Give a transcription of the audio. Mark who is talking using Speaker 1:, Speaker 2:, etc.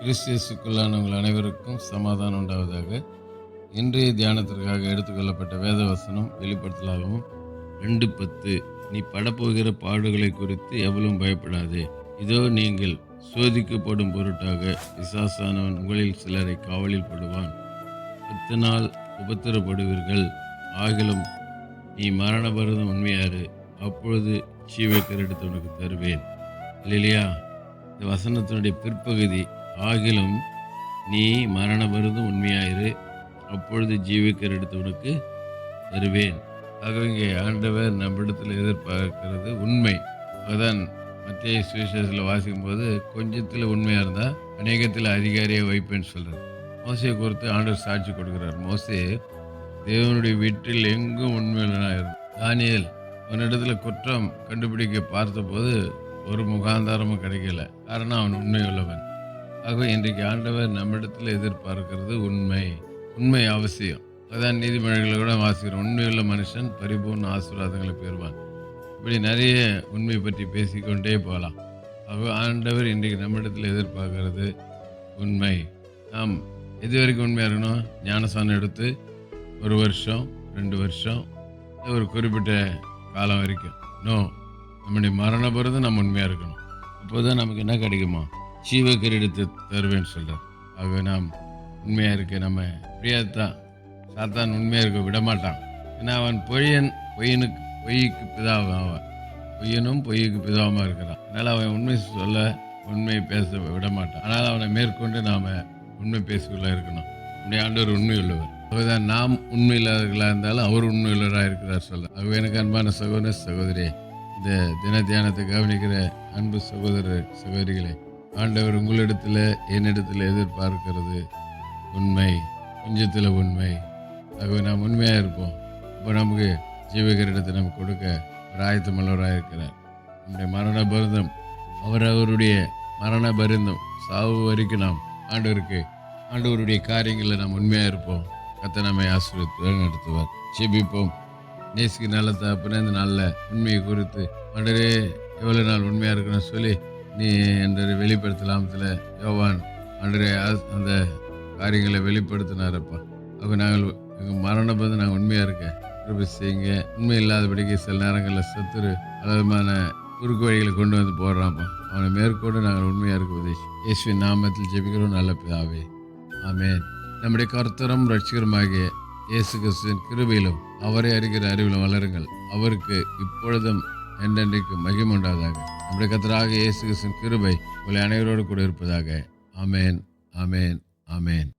Speaker 1: கிறிஸ்தியஸுக்குள்ளானவங்கள் அனைவருக்கும் சமாதானம் உண்டாவதாக. இன்றைய தியானத்திற்காக எடுத்துக்கொள்ளப்பட்ட வேத வசனம் வெளிப்படுத்தலாகவும் ரெண்டு பத்து நீ படப்போகிற பாடுகளை குறித்து எவ்வளவும் பயப்படாதே. இதோ நீங்கள் சோதிக்கப்படும் பொருட்டாக விசாசானவன் உங்களில் சிலரை காவலில் படுவான். பத்து நாள் உபத்திரப்படுவீர்கள். ஆகிலும் நீ மரண பரதம் உண்மையாரு. அப்பொழுது ஜீவக்கரெடுத்து உனக்கு தருவேன். இல்லையா இந்த வசனத்தினுடைய பிற்பகுதி ஆகிலும் நீ மரண மருந்து உண்மையாயிரு. அப்பொழுது ஜீவக்கரெடுத்து உனக்கு தருவேன். ஆக இங்கே ஆண்டவர் நம்மிடத்தில் எதிர்பார்க்கிறது உண்மை. அதான் மத்திய சுவிசேஷத்தில் வாசிக்கும் போது கொஞ்சத்தில் உண்மையாக இருந்தால் அநேகத்தில் அதிகாரியை வைப்பேன்னு சொல்கிறார் மோசையை குறித்து ஆண்டவர் சாட்சி கொடுக்குறார். மோசே தேவனுடைய வீட்டில் எங்கும் உண்மையுள்ளனாக இருந்தார் தானியல் உன்னிடத்துல குற்றம் கண்டுபிடிக்க பார்த்தபோது ஒரு முகாந்தாரமும் கிடைக்கல. காரணம் அவன் உண்மை உள்ளவன் ஆகவே இன்றைக்கு ஆண்டவர் நம்மிடத்தில் எதிர்பார்க்கிறது உண்மை உண்மை அவசியம். அதான் நீதிமன்றங்களை கூட வாசிக்கிறோம். உண்மையுள்ள மனுஷன் பரிபூர்ண ஆசீர்வாதங்களை பெறுவான். இப்படி நிறைய உண்மை பற்றி பேசிக்கொண்டே போகலாம். ஆகவே ஆண்டவர் இன்றைக்கு நம்மிடத்தில் எதிர்பார்க்கிறது உண்மை. நாம் எது வரைக்கும் உண்மையாக இருக்கணும்? ஞானசானம் எடுத்து ஒரு வருஷம் ரெண்டு வருஷம் ஒரு குறிப்பிட்ட காலம் வரைக்கும். நோ நம்முடைய மரண பிறகு நம்ம உண்மையாக இருக்கணும். அப்போதான் நமக்கு என்ன கிடைக்குமா? ஜீவ கிரீடத்தை தருவேன்னு சொல்கிறார் ஆகவே நாம் உண்மையாக இருக்க நம்ம பிரியாதான் சாத்தான் உண்மையாக இருக்க விடமாட்டான் ஏன்னா அவன் பொய்யன் பொய்யனுக்கு பொய்க்கு பிதாவும் அவன் பொய்யனும் பொய்யுக்கு பிதாவமாக இருக்கிறான். அதனால் அவன் உண்மை சொல்ல உண்மையை பேச விடமாட்டான் ஆனால் அவனை மேற்கொண்டு நாம் உண்மை பேசிக்கொள்ள இருக்கணும். நம்முடைய ஆண்டவர் உண்மை உள்ளவர். அதுதான் நாம் உண்மை இல்லாதவர்களாக இருந்தாலும் அவர் உண்மை உள்ளவராக இருக்கிறார் சொல்ல. ஆகவே எனக்கு அன்பான சகோதர சகோதரி இந்த தின தியானத்தை கவனிக்கிற அன்பு சகோதரர் சகோதரிகளை ஆண்டவர் உங்களிடத்தில் என்னிடத்தில் எதிர்பார்க்கிறது உண்மை கொஞ்சத்தில் உண்மை. ஆகவே நாம் உண்மையாக இருப்போம். இப்போ நமக்கு ஜீவகரிடத்தை நமக்கு கொடுக்க ஒரு ஆயத்தமல்லவராக இருக்கிறார். நம்முடைய மரண பருந்தம் அவர் அவருடைய மரண பருந்தம் சாவு வரைக்கும் நாம் ஆண்டவருக்கு ஆண்டவருடைய காரியங்களில் நாம் உண்மையாக இருப்போம். கத்தை நம்மை ஆசிரியத்து நடத்துவார். ஜெபிப்போம். நேசிக்கு நல்ல தகப்பனே இந்த நாளில் உண்மையை குறித்து ஆண்டரே எவ்வளோ நாள் உண்மையாக இருக்குன்னு சொல்லி நீ என்ற வெளிப்படுத்தலாமத்தில் யோவான் அன்றைய அந்த காரியங்களை வெளிப்படுத்தினாரப்பா. அப்போ நாங்கள் எங்கள் மரணம் வந்து நாங்கள் உண்மையாக இருக்கேன் கிருபி செய்யுங்க. உண்மை இல்லாதபடிக்கு சில நேரங்களில் சத்துரு பலவிதமான குறுக்கு வழிகளை கொண்டு வந்து போடுறான்ப்பா. அவனை மேற்கொண்டு நாங்கள் உண்மையாக இருக்க உதவி இயேசுவின் நாமத்தில் ஜெபிக்கிறோம். நல்ல பிதாவே. ஆமேன். நம்முடைய கர்த்தரும் ரட்சிகருமாகிய இயேசு கிறிஸ்துவின் கிருபையிலும் அவரை அறிகிற அறிவிலும் வளருங்கள். அவருக்கு இப்பொழுதும் என்றென்றைக்கு மகிமண்டாதாக நம்முடைய கத்தராக இயேசு கிருபை உங்களை அனைவரோடு கூட இருப்பதாக. அமேன் அமேன் அமேன்